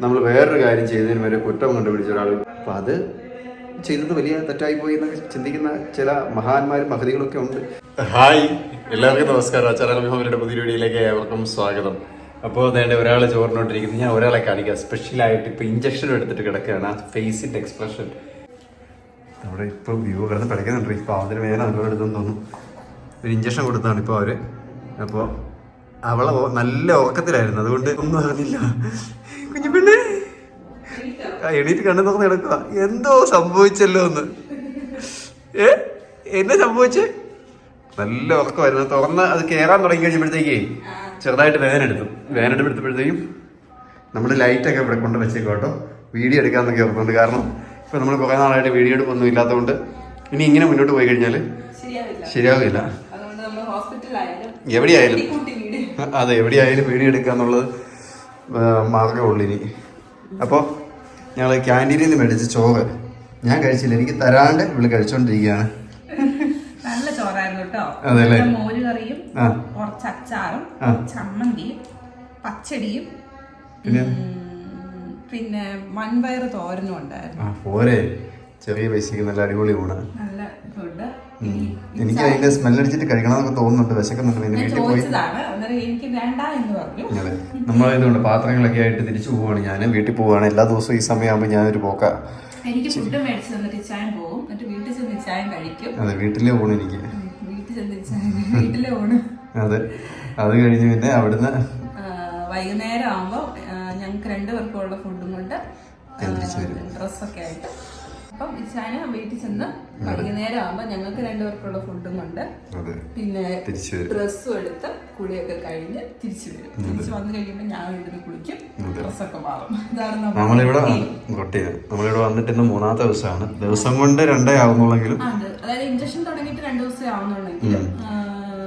നമ്മൾ വേറൊരു കാര്യം ചെയ്തതിന് വരെ കുറ്റം കണ്ടുപിടിച്ച ഒരാൾ. അപ്പം അത് ചെയ്തത് വലിയ തെറ്റായി പോയി എന്നൊക്കെ ചിന്തിക്കുന്ന ചില മഹാന്മാരും മഹതികളൊക്കെ ഉണ്ട്. ഹായ്. എല്ലാവർക്കും നമസ്കാരം. വിഭവങ്ങളുടെ പുതിയ വീഡിയോയിലേക്ക് ഏവർക്കും സ്വാഗതം. അപ്പോൾ അതേണ്ട ഒരാൾ ചോറിനോട്ടിരിക്കുന്നത് ഞാൻ ഒരാളെ കാണിക്കാം. സ്പെഷ്യലായിട്ട് ഇപ്പോൾ ഇഞ്ചക്ഷൻ എടുത്തിട്ട് കിടക്കുകയാണ്. ആ ഫേസിന്റെ എക്സ്പ്രഷൻ അവിടെ ഇപ്പോൾ വ്യൂ കിടന്ന് പഠിക്കുന്നുണ്ട്. ഇപ്പോൾ അതിന് വേദന അവരോട് എടുത്തെന്ന് തോന്നുന്നു. ഒരു ഇഞ്ചക്ഷൻ കൊടുത്താണ് ഇപ്പോൾ അവർ അപ്പോൾ അവളെ നല്ല ഉറക്കത്തിലായിരുന്നു. അതുകൊണ്ട് ഒന്നും അറിഞ്ഞില്ല കുഞ്ഞു പെണ്ണേ. എണീറ്റ് കണ്ണു തുറന്ന് കിടക്കുക. എന്തോ സംഭവിച്ചല്ലോ എന്ന്. ഏ? എന്നെ സംഭവിച്ച്? നല്ല ഉറക്കമായിരുന്നു. തുറന്ന് അത് കയറാൻ തുടങ്ങി കഴിഞ്ഞപ്പോഴത്തേക്കേ ചെറുതായിട്ട് വേനെടുത്തു എടുത്തപ്പോഴത്തേക്കും നമ്മൾ ലൈറ്റൊക്കെ ഇവിടെ കൊണ്ട് വെച്ചേക്കും കേട്ടോ. വീഡിയോ എടുക്കാമെന്നൊക്കെ ഓർക്കുന്നുണ്ട് കാരണം ഇപ്പം നമ്മൾ കുറേ നാളായിട്ട് വീഡിയോ എടുപ്പൊന്നും ഇല്ലാത്തതുകൊണ്ട് ഇനി ഇങ്ങനെ മുന്നോട്ട് പോയി കഴിഞ്ഞാൽ ശരിയാവില്ല. എവിടെയായാലും അതെ എവിടെയായാലും വീഡിയോ എടുക്കുക എന്നുള്ളത് മാർഗമുള്ളൂ ഇനി. അപ്പോൾ ഞങ്ങൾ ക്യാന്റീനിൽ നിന്ന് മേടിച്ച ചോറ് ഞാൻ കഴിച്ചില്ല. എനിക്ക് തരാണ്ട് ഇവിടെ കഴിച്ചോണ്ടിരിക്കുകയാണ്. നല്ല ചോറായിരുന്നു കേട്ടോ. അതെല്ലേ? മോര് കറിയും കുറച്ച് അച്ചാറും. ചമ്മന്തിയും പച്ചടിയും പിന്നെ? മൺപയർ തോരനും ഉണ്ടായിരുന്നു. പോരെ. ചെറിയ പൈസക്ക് നല്ല അടിപൊളി ഊണ്. നല്ല ഫുഡ് എനിക്ക് അതിന്റെ സ്മെൽ അടിച്ചിട്ട് കഴിക്കണമെന്നൊക്കെ തോന്നുന്നുണ്ട് വിശക്കുന്നുണ്ട് പിന്നെ വീട്ടിൽ പോയി. എനിക്ക് വേണ്ട എന്ന് പറഞ്ഞു. അതെ നമ്മൾ ഇതുകൊണ്ട് പാത്രങ്ങളൊക്കെ ആയിട്ട് തിരിച്ചു പോവാണ്. ഞാൻ വീട്ടിൽ പോവാണ്. എല്ലാ ദിവസവും ഈ സമയമാകുമ്പോൾ ഞാനൊരു പോക്ക. എനിക്ക് ഫുഡ് മേടിച്ച് തന്നിട്ട് ചായം പോകും എന്നിട്ട് വീട്ടിൽ ചെന്ന് ചായം കഴിക്കും. അതെ വീട്ടിലെ ഊണ് എനിക്ക്. വീട്ടിൽ ചെന്ന് വീട്ടിലെ ഊണ്. അതെ. അത് കഴിഞ്ഞ് പിന്നെ അവിടുന്ന് വൈകുന്നേരം ആകുമ്പോൾ ഞങ്ങൾക്ക് രണ്ടുപേർക്കുള്ള ഫുഡും കൊണ്ട്. ഡ്രസ്സൊക്കെ ആയിട്ട്. അപ്പം ഇച്ചാന് വീട്ടിൽ ചെന്ന് വൈകുന്നേരം ആകുമ്പോൾ ഞങ്ങൾക്ക് രണ്ടുപേർക്കുള്ള ഫുഡും കൊണ്ട് അതെ. പിന്നെ ഡ്രസ്സും എടുത്ത് കുളിയൊക്കെ കഴിഞ്ഞ് തിരിച്ചു വരും. തിരിച്ചു വന്നു കഴിയുമ്പോൾ ഞാൻ വീട്ടിൽ കുളിക്കും. ഡ്രസ്സൊക്കെ മാറും. ഇതാണ് നമ്മളിവിടെ നമ്മളിവിടെ വന്നിട്ട് ഇന്ന് മൂന്നാമത്തെ ദിവസമാണ്. ദിവസം കൊണ്ട് രണ്ടേ ആവുന്നുള്ളെങ്കിലും അതായത് ഇഞ്ചക്ഷൻ തുടങ്ങിയിട്ട് രണ്ടു ദിവസമേ ആവുന്നുള്ളെങ്കിലും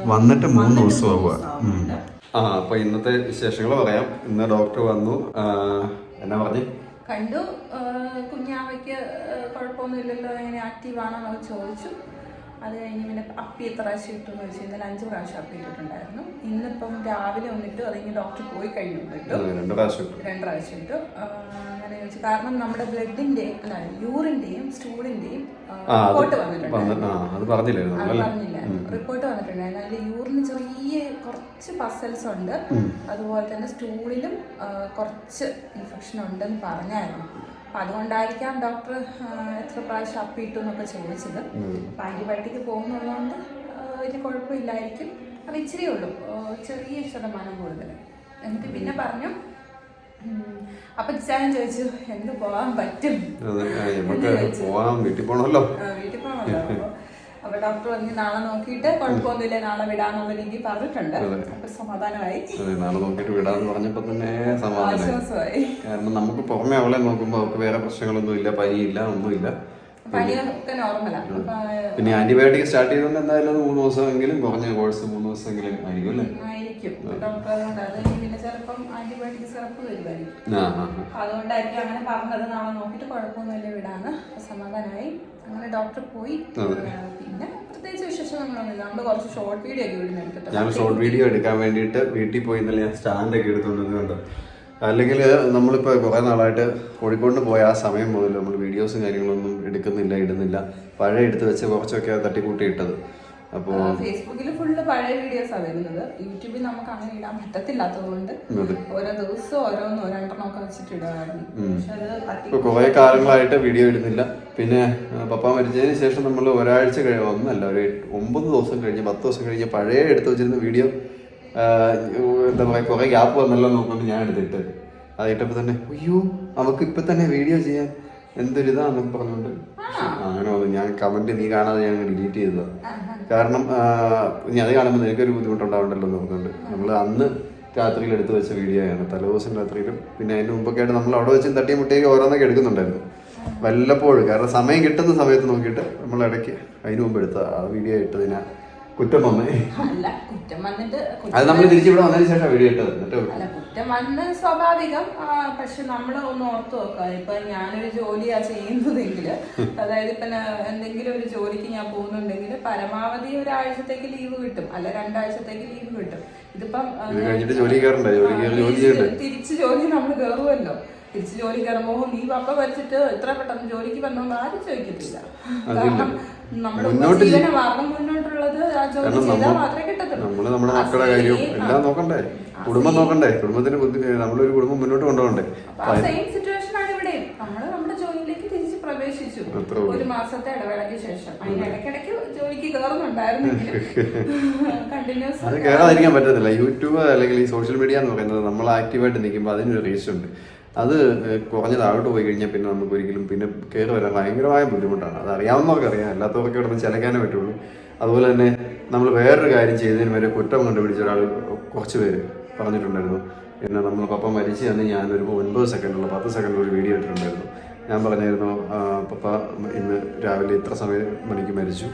വന്നിട്ട് മൂന്ന് ദിവസം ആവുക. ദിവസം. ആ അപ്പൊ ഇന്നത്തെ വിശേഷങ്ങൾ പറയാം. ഇന്ന് ഡോക്ടർ വന്നു. എന്നാ പറഞ്ഞു? കണ്ടു. കുഞ്ഞാവയ്ക്ക് കുഴപ്പമൊന്നുമില്ലല്ലോ എങ്ങനെ ആക്റ്റീവാണോ എന്നൊക്കെ ചോദിച്ചു. അത് കഴിഞ്ഞ് പിന്നെ അപ്പി എത്ര പ്രാവശ്യം ഇട്ടു എന്ന് വെച്ചാൽ ഇന്നലെ അഞ്ച് പ്രാവശ്യം അപ്പി ഇട്ടിട്ടുണ്ടായിരുന്നു. ഇന്നിപ്പം രാവിലെ വന്നിട്ട് അത് കഴിഞ്ഞ് ഡോക്ടർ പോയി കഴിഞ്ഞു ഇട്ടു രണ്ട് പ്രാവശ്യം ഇട്ടു. രണ്ട് പ്രാവശ്യം ഇട്ടു. അങ്ങനെ ചോദിച്ചു. കാരണം നമ്മുടെ ബ്ലഡിന്റെ അല്ല യൂറിന്റെയും സ്റ്റൂളിന്റെയും റിപ്പോർട്ട് വന്നിട്ടുണ്ട്. പറഞ്ഞില്ല റിപ്പോർട്ട് വന്നിട്ടുണ്ടായിരുന്നു അതിൽ യൂറിന് ചെറിയ കുറച്ച് പസൽസ് ഉണ്ട്. അതുപോലെ തന്നെ സ്റ്റൂളിലും കുറച്ച് ഇൻഫെക്ഷൻ ഉണ്ടെന്ന് പറഞ്ഞായിരുന്നു. അപ്പൊ അതുകൊണ്ടായിരിക്കാം ഡോക്ടർ എത്ര പ്രാവശ്യം അപ്പിട്ടു എന്നൊക്കെ ചോദിച്ചത്. അപ്പൊ ആന്റിബയോട്ടിക് പോകുന്നുള്ളതുകൊണ്ട് വലിയ കുഴപ്പമില്ലായിരിക്കും. അത് ഇച്ചിരി ഉള്ളൂ. ചെറിയ ശതമാനം കൂടുതൽ. എന്നിട്ട് പിന്നെ പറഞ്ഞു അപ്പൊ ചാൻ ചോദിച്ചു എന്ത് പോവാൻ പറ്റും? പോവാം വീട്ടിൽ പോകണമല്ലോ വീട്ടിൽ പോകണമല്ലോ അപ്പൊ- ഡോക്ടർ പറഞ്ഞു നാളെ നോക്കിയിട്ട് കുഴപ്പമൊന്നുമില്ല നാളെ വിടാന്നുള്ള രീതിയിൽ പറഞ്ഞിട്ടുണ്ട്. അപ്പൊ സമാധാനമായി. നാളെ നോക്കിയിട്ട് വിടാന്ന് പറഞ്ഞപ്പോ തന്നെ സമാധാനം കാരണം നമുക്ക് പുറമെ അവളെ നോക്കുമ്പോ അവർക്ക് വേറെ പ്രശ്നങ്ങളൊന്നും ഇല്ല പനിയില്ല ഒന്നുമില്ല. പിന്നെ ആന്റിബയോട്ടിക് സ്റ്റാർട്ട് ചെയ്തോണ്ട് എന്തായാലും അത് മൂന്ന് ദിവസമെങ്കിലും കുറഞ്ഞ കോഴ്സ് മൂന്ന് ദിവസമെങ്കിലും ആയിരിക്കും അല്ലേ? ആയിരിക്കും. ചിലപ്പം ആന്റിബയോട്ടിക് സിറപ്പ് വരുമായിരിക്കും. അതുകൊണ്ടായിരിക്കും അങ്ങനെ പറഞ്ഞത് നാളെ നോക്കിയിട്ട് കുഴപ്പമൊന്നുമില്ല വിടാന്ന് സമാധാനമായി. അങ്ങനെ ഡോക്ടർ പോയി. ആ, പിന്നെ പ്രത്യേകിച്ച് വിശേഷങ്ങളൊന്നുമില്ല. നമ്മൾ കുറച്ച് ഷോർട്ട് വീഡിയോ ഒക്കെ ഇവിടുന്ന് എടുത്തിട്ട് ഞാൻ ഷോർട്ട് വീഡിയോ എടുക്കാൻ വേണ്ടിയിട്ട് വീട്ടിൽ പോയി ഇന്നലെ ഞാൻ സ്റ്റാൻഡൊക്കെ എടുത്തുകൊണ്ടിരുന്നുണ്ട് അല്ലെങ്കിൽ നമ്മളിപ്പോൾ കുറേ നാളായിട്ട് കോഴിക്കോടിന് പോയ ആ സമയം മുതൽ നമ്മൾ വീഡിയോസും കാര്യങ്ങളൊന്നും എടുക്കുന്നില്ല ഇടുന്നില്ല. പഴയ എടുത്ത് വെച്ച് കുറച്ചൊക്കെ തട്ടിക്കൂട്ടി ഇട്ടത്. അപ്പോൾ ഫേസ്ബുക്കിൽ ഫുള്ള് പഴയ വീഡിയോസാണ് വരുന്നത്. യൂട്യൂബിൽ നമുക്ക് അങ്ങനെ ഇടാൻ പറ്റത്തില്ലാത്തതുകൊണ്ട് ഓരോ ദിവസവും ഓരോന്നോ ഒക്കെ വെച്ചിട്ട് തട്ടി കുറേ കാലങ്ങളായിട്ട് വീഡിയോ ഇടുന്നില്ല. പിന്നെ പപ്പ മരിച്ചതിന് ശേഷം നമ്മൾ ഒരാഴ്ച കഴിഞ്ഞ ഒന്നല്ല ഒരു ഒമ്പത് ദിവസം കഴിഞ്ഞ് പത്ത് ദിവസം കഴിഞ്ഞ് പഴയ എടുത്തു വെച്ചിരുന്ന വീഡിയോ എന്താ പറയുക കുറേ ഗ്യാപ്പ് വന്നല്ലോ നോക്കുമ്പോൾ ഞാൻ എടുത്തിട്ട്. അത് ഇട്ടപ്പോൾ തന്നെ അയ്യോ നമുക്ക് ഇപ്പം തന്നെ വീഡിയോ ചെയ്യാൻ എന്തൊരിതാന്നൊക്കെ പറഞ്ഞുകൊണ്ട്. അങ്ങനെ വന്നു. ഞാൻ കമന്റ് നീ കാണാതെ ഞാൻ ഡിലീറ്റ് ചെയ്തതാണ് കാരണം നീ അത് കാണുമ്പോൾ നിനക്കൊരു ബുദ്ധിമുട്ടുണ്ടാവണ്ടല്ലോ എന്ന് പറഞ്ഞുകൊണ്ട്. നമ്മൾ അന്ന് രാത്രിയിൽ എടുത്തു വെച്ച വീഡിയോ ആണ്. തലേദിവസം രാത്രിയിലും പിന്നെ അതിന് മുമ്പൊക്കെ ആയിട്ട് നമ്മൾ അവിടെ വെച്ചും തട്ടിയും മുട്ടിയൊക്കെ ഓരോന്നൊക്കെ എടുക്കുന്നുണ്ടായിരുന്നു. വല്ലപ്പോഴും. കാരണം സമയം കിട്ടുന്ന സമയത്ത് നോക്കിയിട്ട് നമ്മൾ ഇടയ്ക്ക് അതിന് മുമ്പ് എടുത്ത ആ വീഡിയോ ഇട്ടതിനാ കുറ്റം വന്നേ. അല്ല കുറ്റം വന്നിട്ട് അത് നമ്മൾ തിരിച്ചിവിടെ വന്നതിന് ശേഷം വീഡിയോ ഇട്ടത്. എന്നിട്ട് അല്ല കുറ്റം വന്ന് സ്വാഭാവികം പക്ഷെ നമ്മൾ ഒന്ന് ഓർത്ത് നോക്കുക ഇപ്പൊ ഞാനൊരു ജോലിയാ ചെയ്യുന്നതെങ്കിൽ അതായത് ഇപ്പൊ എന്തെങ്കിലും ഒരു ജോലിക്ക് ഞാൻ പോകുന്നുണ്ടെങ്കിൽ പരമാവധി ഒരാഴ്ചത്തേക്ക് ലീവ് കിട്ടും. അല്ല രണ്ടാഴ്ചത്തേക്ക് ലീവ് കിട്ടും. ഇതിപ്പം തിരിച്ച് ജോലി നമ്മൾ കയറുമല്ലോ തിരിച്ച് ജോലി കയറുമ്പോ ലീവ് അപ്പൊ വരച്ചിട്ട് എത്ര പെട്ടെന്ന് ജോലിക്ക് വന്നോന്ന് ആരും ചോദിക്കത്തില്ല. കാരണം മുന്നോട്ട് നമ്മൾ നമ്മുടെ മക്കളുടെ കാര്യവും എല്ലാം നോക്കണ്ടേ? കുടുംബം നോക്കണ്ടേ? കുടുംബത്തിന് ബുദ്ധി നമ്മളൊരു കുടുംബം മുന്നോട്ട് കൊണ്ടുപോകണ്ടേ? പ്രവേശിച്ചു. ഒരു മാസത്തെ ഇടവേളയ്ക്ക് ശേഷം. അതിന് ഇടയ്ക്കിടയ്ക്ക് ജോലിക്ക് കയറുന്നുണ്ടായിരുന്നെങ്കിലും കണ്ടിന്യൂസ് അത് കയറാതിരിക്കാൻ പറ്റത്തില്ല. യൂട്യൂബ് അല്ലെങ്കിൽ ഈ സോഷ്യൽ മീഡിയ എന്ന് പറയുന്നത് നമ്മൾ ആക്റ്റീവായിട്ട് നിൽക്കുമ്പോൾ അതിനൊരു റീച്ച് ഉണ്ട്. അത് കുറഞ്ഞ താഴോട്ട് പോയി കഴിഞ്ഞാൽ പിന്നെ നമുക്ക് ഒരിക്കലും പിന്നെ കയറി വരാൻ ഭയങ്കരമായ ബുദ്ധിമുട്ടാണ്. അത് അറിയാവുന്നവർക്ക് അറിയാം. അല്ലാത്തവർക്ക് നിന്ന് ചിലക്കാനേ പറ്റുള്ളൂ. അതുപോലെ തന്നെ നമ്മൾ വേറൊരു കാര്യം ചെയ്തതിന് വരെ കുറ്റം കണ്ടുപിടിച്ച ഒരാൾ കുറച്ച് പേര് പറഞ്ഞിട്ടുണ്ടായിരുന്നു. പിന്നെ നമ്മൾ പപ്പ മരിച്ചു തന്നെ ഞാനൊരു ഒൻപത് സെക്കൻഡുള്ള പത്ത് സെക്കൻഡുള്ള ഒരു വീഡിയോ ഇട്ടിട്ടുണ്ടായിരുന്നു. ഞാൻ പറഞ്ഞായിരുന്നു "ആ, പപ്പ ഇന്ന് രാവിലെ ഇത്ര സമയം മണിക്ക് മരിച്ചു.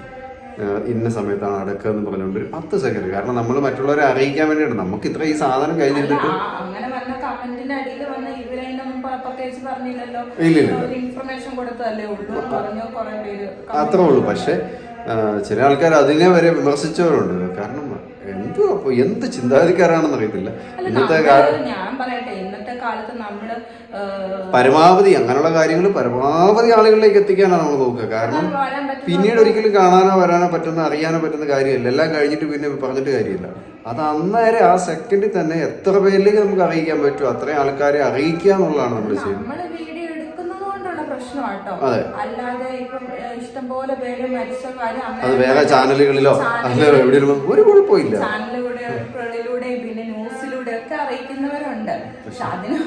ഇന്ന സമയത്താണ് അടക്കുക എന്ന് പറഞ്ഞുകൊണ്ട് ഒരു പത്ത് സെക്കൻഡ്. കാരണം നമ്മൾ മറ്റുള്ളവരെ അറിയിക്കാൻ വേണ്ടിയിട്ട് നമുക്ക് ഇത്ര ഈ സാധനം കഴിഞ്ഞിട്ട് അങ്ങനെ വന്ന കമന്റിന്റെ അടിയിൽ വന്ന മുമ്പ് പ്രത്യേകിച്ച് പറഞ്ഞില്ലല്ലോ. ഇൻഫർമേഷൻ കൊടുത്തതല്ലേ ഉള്ളൂ. പറഞ്ഞു കുറെ പേര് അത്രേ ഉള്ളൂ. പക്ഷെ ചില ആൾക്കാർ അതിനെ വരെ വിമർശിച്ചവരുണ്ട്. കാരണം എന്തോ അപ്പൊ എന്ത് ചിന്താഗതിക്കാരാണെന്ന് അറിയത്തില്ല. ഇന്നത്തെ ഞാൻ പറയട്ടെ ഇന്നത്തെ കാലത്ത് നമ്മൾ പരമാവധി അങ്ങനെയുള്ള കാര്യങ്ങൾ പരമാവധി ആളുകളിലേക്ക് എത്തിക്കാനാണ് നമ്മൾ നോക്കുക. കാരണം പിന്നീട് ഒരിക്കലും കാണാനോ വരാനോ പറ്റുന്ന അറിയാനോ പറ്റുന്ന കാര്യമല്ല. എല്ലാം കഴിഞ്ഞിട്ട് പിന്നെ പറഞ്ഞിട്ട് കാര്യമില്ല. അത് അന്നേരം ആ സെക്കൻഡിൽ തന്നെ എത്ര പേരിലേക്ക് നമുക്ക് അറിയിക്കാൻ പറ്റുമോ അത്രയും ആൾക്കാരെ അറിയിക്കുക എന്നുള്ളതാണ് നമ്മൾ ചെയ്യുന്നത് നമ്മൾ വീഡിയോ എടുക്കുന്നത് കൊണ്ടുള്ള പ്രശ്നമാട്ടോ. അല്ലാതെ ഇപ്പം ഇഷ്ടംപോലെ പേര് മരിച്ച അത് വേറെ ചാനലുകളിലോ ഒരു കുഴപ്പമില്ല. ചാനലുകളിലൂടെ പിന്നെ ന്യൂസിലൂടെ ഒക്കെ അറിയിക്കുന്നവരുണ്ട്. പക്ഷെ അതിന്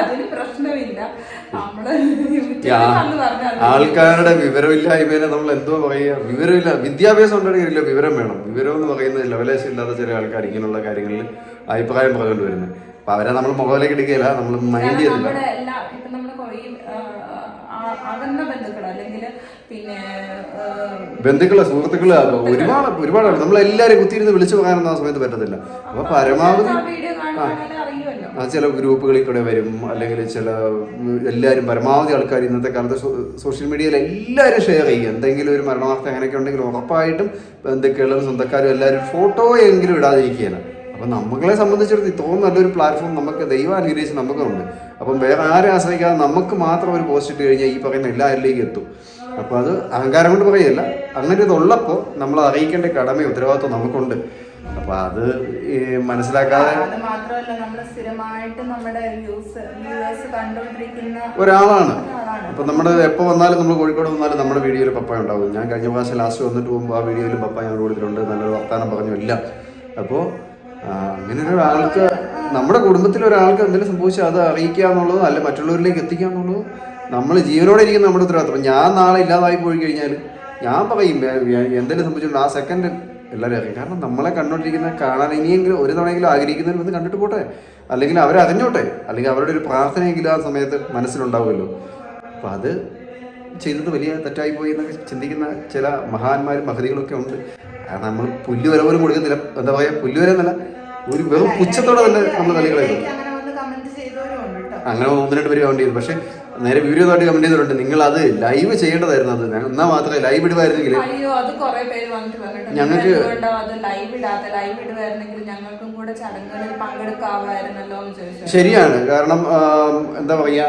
അതിന് പ്രശ്നമില്ല. നമ്മൾ ആൾക്കാരുടെ വിവരമില്ലായ്മേനെ നമ്മൾ എന്തോ പറയുക. വിവരമില്ല വിദ്യാഭ്യാസം ഉണ്ടെങ്കിൽ വിവരം വേണം. വിവരം എന്ന് പറയുന്നത് ലെവലേശം ഇല്ലാത്ത ചില ആൾക്കാർ ഇങ്ങനെയുള്ള കാര്യങ്ങളിൽ അഭിപ്രായം പറഞ്ഞുകൊണ്ട് വരുന്നത്. അപ്പൊ അവരെ നമ്മൾ മുഖവിലേക്ക് എടുക്കുകയില്ല നമ്മൾ മൈൻഡ് ചെയ്തില്ല അകന്ന ബന്ധുക്കൾ അല്ലെങ്കിൽ പിന്നെ ബന്ധുക്കൾ സുഹൃത്തുക്കൾ ഒരുപാട് ഒരുപാട് നമ്മൾ എല്ലാരും കുത്തിയിരുന്ന് വിളിച്ചു പോകാനൊന്നും ആ സമയത്ത് പറ്റത്തില്ല. അപ്പൊ പരമാവധി ചില ഗ്രൂപ്പുകളിൽ കൂടെ വരും അല്ലെങ്കിൽ ചില എല്ലാരും എല്ലാവരും പരമാവധി ആൾക്കാർ ഇന്നത്തെ കാലത്ത് സോഷ്യൽ മീഡിയയിൽ എല്ലാവരും ഷെയർ ചെയ്യും. എന്തെങ്കിലും ഒരു മരണവാർത്ത അങ്ങനെയൊക്കെ ഉണ്ടെങ്കിൽ ഉറപ്പായിട്ടും ബന്ധുക്കളും സ്വന്തക്കാരും എല്ലാവരും ഫോട്ടോ എങ്കിലും ഇടാതിരിക്കുകയാണ്. അപ്പം നമ്മളെ സംബന്ധിച്ചിടത്ത് ഇത്രയും നല്ലൊരു പ്ലാറ്റ്ഫോം നമുക്ക് ദൈവം അനുഗ്രഹിച്ച് നമുക്കുണ്ട്. അപ്പം വേറെ ആരെ ആശ്രയിക്കാതെ നമുക്ക് മാത്രം ഒരു പോസ്റ്റ് ഇട്ട് കഴിഞ്ഞാൽ ഈ പറയുന്ന എല്ലാവരിലേക്കും എത്തും. അപ്പോൾ അത് അഹങ്കാരം കൊണ്ട് പറയല്ല അങ്ങനെ ഇതുള്ളപ്പോൾ നമ്മൾ അറിയിക്കേണ്ട കടമയും ഉത്തരവാദിത്വം നമുക്കുണ്ട്. അപ്പോൾ അത് മനസ്സിലാക്കാതെ ഒരാളാണ്. അപ്പൊ നമ്മുടെ എപ്പോൾ വന്നാലും നമ്മൾ കോഴിക്കോട് വന്നാലും നമ്മുടെ വീഡിയോയിൽ പപ്പായ ഉണ്ടാവും. ഞാൻ കഴിഞ്ഞ പ്രാവശ്യം ലാസ്റ്റ് വന്നിട്ട് പോകുമ്പോൾ ആ വീഡിയോയിൽ പപ്പ ഞാൻ കൂടുതലുണ്ട് നല്ലൊരു വർത്താനം പറഞ്ഞു എല്ലാം. അപ്പോൾ അങ്ങനെ ഒരാൾക്ക് നമ്മുടെ കുടുംബത്തിൽ ഒരാൾക്ക് എന്തെങ്കിലും സംഭവിച്ചാൽ അത് അറിയിക്കുക എന്നുള്ളത് അല്ല മറ്റുള്ളവരിലേക്ക് എത്തിക്കുക എന്നുള്ളത് നമ്മൾ ജീവനോടെ ഇരിക്കുന്ന നമ്മുടെ ഉത്തരവാദിത്വം. ഞാൻ നാളെ ഇല്ലാതായി പോയി കഴിഞ്ഞാൽ ഞാൻ പറയും "ഏ, ഏ, എന്തെങ്കിലും സംഭവിച്ചിട്ടുണ്ട്? ആ സെക്കൻഡ് എല്ലാവരും അറിയും. കാരണം നമ്മളെ കണ്ടോണ്ടിരിക്കുന്ന കാണാൻ ഇനിയെങ്കിലും ഒരു തവണയെങ്കിലും ആഗ്രഹിക്കുന്നവർ വന്ന് കണ്ടിട്ട് പോട്ടെ. അല്ലെങ്കിൽ അവരെ അറിഞ്ഞോട്ടെ. അല്ലെങ്കിൽ അവരുടെ ഒരു പ്രാർത്ഥനയെങ്കിലും ആ സമയത്ത് മനസ്സിലുണ്ടാവുമല്ലോ. അപ്പം അത് ചെയ്തത് വലിയ തെറ്റായി പോയി എന്നൊക്കെ ചിന്തിക്കുന്ന ചില മഹാന്മാരും മഹതികളൊക്കെ ഉണ്ട്. കാരണം നമ്മൾ പുല്ല് പുല്ലുവര പോലും കൊടുക്കുന്നില്ല. എന്താ പറയുക പുല്ലുവര എന്നല്ല ഒരു വെറും പുച്ഛത്തോടെ തന്നെ നമ്മൾ തലകളെ അങ്ങനെ വന്ന് കമന്റ് ചെയ്തവരും ഉണ്ട് കേട്ടോ. അങ്ങനെ ഒന്ന് രണ്ട് പേര് കമന്റ് ചെയ്തു. പക്ഷേ നേരെ വീഡിയോതായിട്ട് കമന്റ് ചെയ്തിട്ടുണ്ട് നിങ്ങൾ അത് ലൈവ് ചെയ്യേണ്ടതായിരുന്നു അത്. എന്നാ മാത്രമേ ലൈവ് ഇടുവായിരുന്നെങ്കിൽ അയ്യോ അത് കുറെ പേര് വന്നിട്ട് പറഞ്ഞിട്ടുണ്ട്. ഞങ്ങൾക്ക് അത് ലൈവ് ഇടാത്ത? ലൈവ് ഇടുവായിരുന്നെങ്കിൽ ഞങ്ങൾക്കും കൂടെ ചടങ്ങുകളിൽ എന്ന് ചോദിച്ചു. ശരിയാണ്. കാരണം എന്താ ഇടുന്നവരുണ്ട്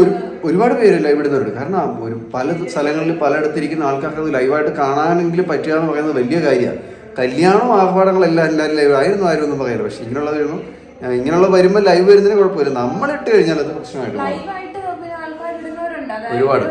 ഒരു ഒരുപാട് പേര് ലൈവ് ഇടുന്നവരുണ്ട്. കാരണം ഒരു പല സ്ഥലങ്ങളിൽ പലയിടത്തിരിക്കുന്ന ആൾക്കാർക്ക് അത് ലൈവായിട്ട് കാണാനെങ്കിലും പറ്റുക എന്ന് പറയുന്നത് വലിയ കാര്യമാണ്. കല്യാണം ആഹ്വാനങ്ങളെല്ലാം എല്ലാവരും ലൈവ് ആയിരുന്നു ആരും ഒന്നും പറയില്ല. പക്ഷെ ഇങ്ങനെയുള്ള വരുമ്പോൾ ഇങ്ങനെയുള്ള വരുമ്പോൾ ലൈവ് വരുന്നതിന് കുഴപ്പമില്ല. നമ്മളിട്ട് കഴിഞ്ഞാൽ അത് പ്രശ്നമായിട്ട് ഒരുപാട്.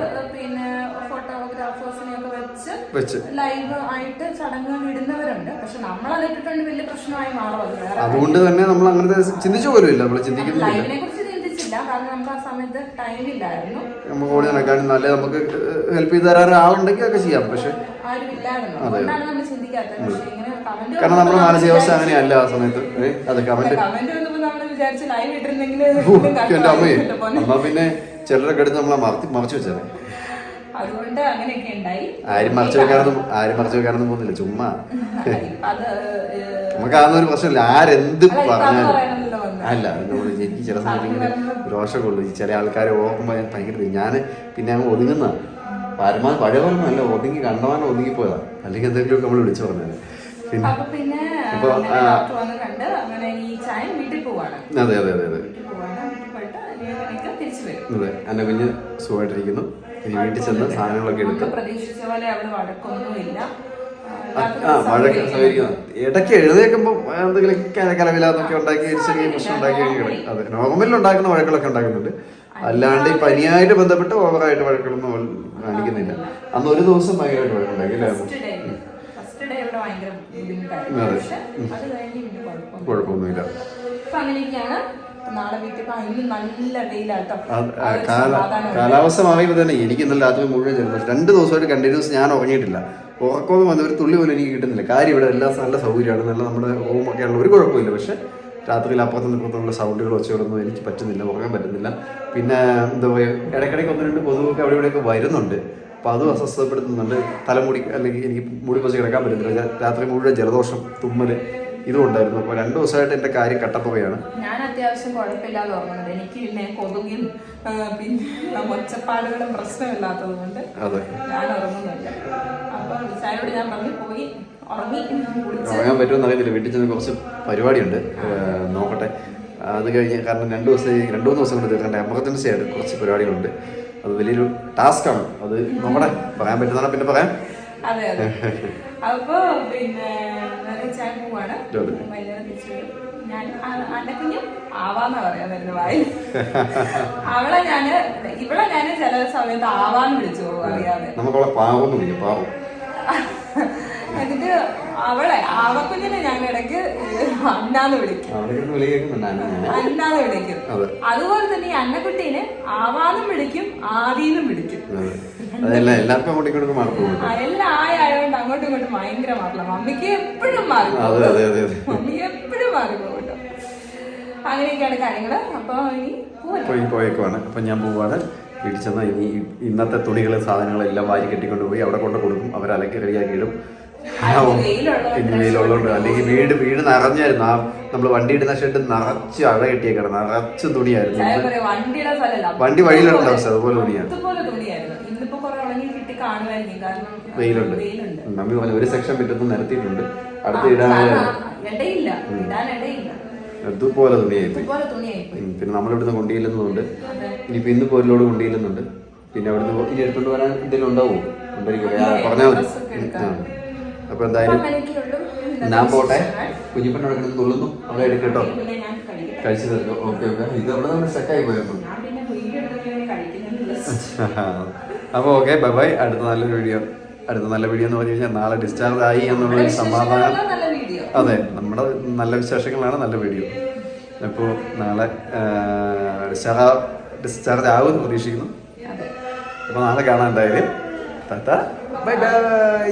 വെച്ച് ലൈവ് ആയിട്ട് ചടങ്ങുകൾ ഇടുന്നവരുണ്ട്. പക്ഷെ നമ്മൾ അതിട്ടിട്ടുണ്ട് വലിയ പ്രശ്നമായി മാറും. അതുകൊണ്ട് തന്നെ നമ്മൾ അങ്ങനത്തെ ചിന്തിച്ചു പോലും ഇല്ല നമ്മൾ ചിന്തിക്കുന്നില്ല കാരണം നമുക്ക് ആ സമയത്ത് ടൈം ഇല്ലായിരുന്നു. നമുക്ക് ഓടി നടക്കാനും നല്ല നമുക്ക് ഹെൽപ്പ് ചെയ്ത് തരാൻ ആളുണ്ടെങ്കിൽ ഒക്കെ ചെയ്യാം. പക്ഷെ ആരും ഇല്ലായിരുന്നു. അതുകൊണ്ടാണ് നമ്മൾ ചിന്തിക്കാത്തത്. പക്ഷെ ഇങ്ങനെ കമന്റ് കാരണം നമ്മുടെ മാനസികാവസ്ഥ അങ്ങനെയല്ല ആ സമയത്ത്. ഏ, അത് കമന്റ് നമ്മൾ വിചാരിച്ച് ലൈവ് ഇട്ടിരുന്നെങ്കിൽ എന്റെ അമ്മയെ അമ്മ. പിന്നെ. ചിലരൊക്കെ എടുത്ത് നമ്മളെ മറത്തി മറച്ചു വെച്ചേ അതുകൊണ്ട് അങ്ങനെയൊക്കെ ഉണ്ടായി. ആരും മറച്ചു വെക്കാനൊന്നും ആരും മറച്ചു വെക്കാനൊന്നും പോകുന്നില്ല ചുമ്മാ. അത് നമുക്ക് അതൊന്നും ഒരു പ്രശ്നമില്ല. ആരെന്ത് പറഞ്ഞാലും അല്ല എനിക്ക് ചില സമയത്ത് ഇങ്ങനെ രോഷമൊക്കെ ഈ ചില ആൾക്കാരെ ഓർക്കുമ്പോൾ ഞാൻ ഭയങ്കര ഞാൻ പിന്നെ അങ്ങ് ഒതുങ്ങുന്ന. പരമാവധി പഴയ പോലെ അല്ല. ഒതുങ്ങി കണ്ടവാനും ഒതുങ്ങി പോയതാ അല്ലെങ്കിൽ എന്തെങ്കിലുമൊക്കെ നമ്മൾ വിളിച്ചു പറഞ്ഞത് പിന്നെ ഇപ്പൊ, അതെ അതെ അതെ അതെ. അതെ എന്റെ കുഞ്ഞ് സുഖമായിട്ടിരിക്കുന്നു. വീട്ടിൽ ചെന്ന് സാധനങ്ങളൊക്കെ എടുത്ത് നമ്മൾ പ്രതീക്ഷിച്ച പോലെ അവിടെ വഴക്കൊന്നുമില്ല. ആ, ആ വഴക്ക് സഹകരിക്കുന്നു ഇടയ്ക്ക് എഴുതേക്കുമ്പോ എന്തെങ്കിലും കല- കലവിലാന്നൊക്കെ ഉണ്ടാക്കി ചെറിയ പ്രശ്നം ഉണ്ടാക്കി അതെ നോർമലിൽ ഉണ്ടാക്കുന്ന വഴക്കുകളൊക്കെ ഉണ്ടാക്കുന്നുണ്ട്. അല്ലാണ്ട് ഈ പനിയായിട്ട് ബന്ധപ്പെട്ട് ഓവറായിട്ട് വഴക്കുകളൊന്നും കാണിക്കുന്നില്ല. അന്ന് ഒരു ദിവസം ഭയങ്കരമായിട്ട് വഴക്കുണ്ടാക്കി അതെ. കുഴപ്പമൊന്നുമില്ല. അങ്ങനെയൊക്കെയാണ് നാളെ കാലാവസ്ഥ മാറിയപ്പോൾ തന്നെ എനിക്ക് ഇന്നലെ രാത്രി മുഴുവൻ ചെറുപ്പം രണ്ട് ദിവസമായിട്ട് കണ്ടിന്യൂസ് ഞാൻ ഉറങ്ങിയിട്ടില്ല. ഉറക്കമൊന്നും വന്ന ഒരു തുള്ളി പോലും എനിക്ക് കിട്ടുന്നില്ല. കാര്യം ഇവിടെ എല്ലാം നല്ല സൗകര്യമാണ്. നല്ല നമ്മുടെ ഹോമൊക്കെ ഉള്ള ഒരു കുഴപ്പമില്ല. പക്ഷേ രാത്രിയിൽ അപ്പുറത്തും ഇപ്പുറത്തുള്ള സൗണ്ടുകൾ ഒച്ചകളൊന്നും എനിക്ക് പറ്റുന്നില്ല. ഉറങ്ങാൻ പറ്റുന്നില്ല. പിന്നെ എന്താ പറയുക ഇടയ്ക്കിടയ്ക്ക് ഒന്ന് രണ്ട് കൊതുകൊക്കെ അവിടെ ഇവിടെയൊക്കെ വരുന്നുണ്ട്. അപ്പോൾ അതും അസ്വസ്ഥപ്പെടുത്തുന്നുണ്ട് തലമുടി അല്ലെങ്കിൽ എനിക്ക് മുടി പറിച്ച് കിടക്കാൻ പറ്റുന്നില്ല. രാത്രി മുഴുവൻ ജലദോഷം തുമ്മൽ ഇതും ഉണ്ടായിരുന്നു. അപ്പോൾ രണ്ട് ദിവസമായിട്ട് എന്റെ കാര്യം കട്ടപ്പുകയാണ്. ഞാൻ അത്യാവശ്യം കുഴപ്പമില്ലാതെ ഓർമ്മ എനിക്ക് പിന്നെ കൊതുകും പിന്നെ ഒച്ചപ്പാടുകളും പ്രശ്നമില്ലാത്തത് കൊണ്ട് ഞാൻ ഉറങ്ങുന്നുണ്ട്. അപ്പൊ വിശാലോട് ഞാൻ പറഞ്ഞു പോയി ഉറങ്ങാൻ പറ്റുമെന്ന് അറിയത്തില്ല. വീട്ടിൽ ചെന്ന് കുറച്ച് പരിപാടിയുണ്ട്. നോക്കട്ടെ. അത് കഴിഞ്ഞ് കാരണം രണ്ട് ദിവസം രണ്ട് മൂന്ന് ദിവസം കൊണ്ട് തീർക്കേണ്ട എമർജൻസി ആയിട്ട് കുറച്ച് പരിപാടികളുണ്ട്. അത് വലിയൊരു ടാസ്ക് ആണ് അത് നോക്കട്ടെ. പറയാൻ പറ്റുന്നതാണ് പിന്നെ പറയാം. അതെ അതെ. അപ്പോൾ പിന്നെ പോവാണ്. തിരിച്ചു ഞാൻ അന്നക്കുഞ്ഞും ആവാന്നാ പറയാ വരുന്ന വായിൽ. അവളെ ഞാൻ ഇവിടെ ഞാൻ ചില സമയത്ത് ആവാന്ന് വിളിച്ചു പോകും അറിയാതെ. എന്നിട്ട് അവളെ ആവക്കുഞ്ഞിനെ ഞാൻ ഇടയ്ക്ക് അന്നാന്ന് വിളിക്കും. അന്നാന്ന് വിളിക്കും. അതുപോലെ തന്നെ ഈ അന്നക്കുട്ടീനെ ആവാന്നും വിളിക്കും ആദീന്നും വിളിക്കും. അതെല്ലാം എല്ലാവർക്കും അങ്ങോട്ടും ഇങ്ങോട്ടും മാർക്ക് പോകും ആ, എല്ലാം ആയതുകൊണ്ട് അങ്ങോട്ടും ഇങ്ങോട്ടും ഭയങ്കര മാറില്ല മമ്മിക്ക് എപ്പോഴും മാറി. അതെ അതെ അതെ അതെ. മമ്മിക്ക് എപ്പോഴും മാറി പോകും അങ്ങനെയൊക്കെയാണ് കാര്യങ്ങൾ. അപ്പൊ ഇനി പോയി പോയേക്കുവാണ്. അപ്പം ഞാൻ പോവാണ്. വീട്ടിൽ ചെന്ന് ഇനി ഇന്നത്തെ തുണികൾ സാധനങ്ങളെല്ലാം വാരി കെട്ടിക്കൊണ്ട് പോയി അവിടെ കൊണ്ട് കൊടുക്കും. അവർ അലക്കി റെഡിയാക്കി ഇടും പിന്നെ വെയിലുള്ളതുകൊണ്ട്. അല്ലെങ്കിൽ വീട് വീട് നിറഞ്ഞായിരുന്നു. ആ നമ്മൾ വണ്ടി ഇടുന്ന ഷെഡ് നിറച്ച് അഴ കെട്ടിയേക്കണം. നിറച്ച് തുണിയായിരുന്നു. വണ്ടി വഴിയിലുണ്ട് അവസ്ഥ അതുപോലെ തുണിയാണ്. തുണിയായിരുന്നു. വെയിലുണ്ട്. നമ്മി പറഞ്ഞു ഒരു സെക്ഷൻ മുറ്റത്ത് നിരത്തിയിട്ടുണ്ട്. അടുത്ത് ഇടാൻ അതുപോലെ തുണിയായി പിന്നെ നമ്മളിവിടുന്ന് കൊണ്ടില്ലെന്നുണ്ട് അതെ. ഇനിയിപ്പോൾ ഇന്ന് പോരിലോട് കൊണ്ടുചെല്ലുന്നുണ്ട് പിന്നെ അവിടുന്ന് ഇനി എടുത്തോണ്ട് വരാൻ എന്തെങ്കിലും ഉണ്ടാവും ഉണ്ടായിരിക്കും പറഞ്ഞാൽ മതി. അപ്പൊ എന്തായാലും ഞാൻ പോട്ടെ. കുഞ്ഞിപ്പണ്ണ കിടന്ന് തുള്ളുന്നു. അവിടെ എടുക്കട്ടോ കഴിച്ചു തരുന്നു ഓക്കെ ഓക്കെ. ഇത് അവിടെ നമ്മൾ സെറ്റായി പോയിരുന്നു അപ്പോൾ ഓക്കെ ബൈ ബൈ അടുത്ത നല്ലൊരു വീഡിയോ. അടുത്ത നല്ല വീഡിയോ എന്ന് പറഞ്ഞു കഴിഞ്ഞാൽ നാളെ ഡിസ്ചാർജ് ആയി എന്നുള്ളൊരു സമാധാനം. അതെ നമ്മുടെ നല്ല വിശേഷങ്ങളാണ് നല്ല വീഡിയോ. അപ്പോൾ നാളെ ഡിസ്ചാർജ് ഡിസ്ചാർജ് ആകുമെന്ന് പ്രതീക്ഷിക്കുന്നു. അപ്പോൾ നാളെ കാണാൻ എന്തായാലും. ടാറ്റ. Bye bye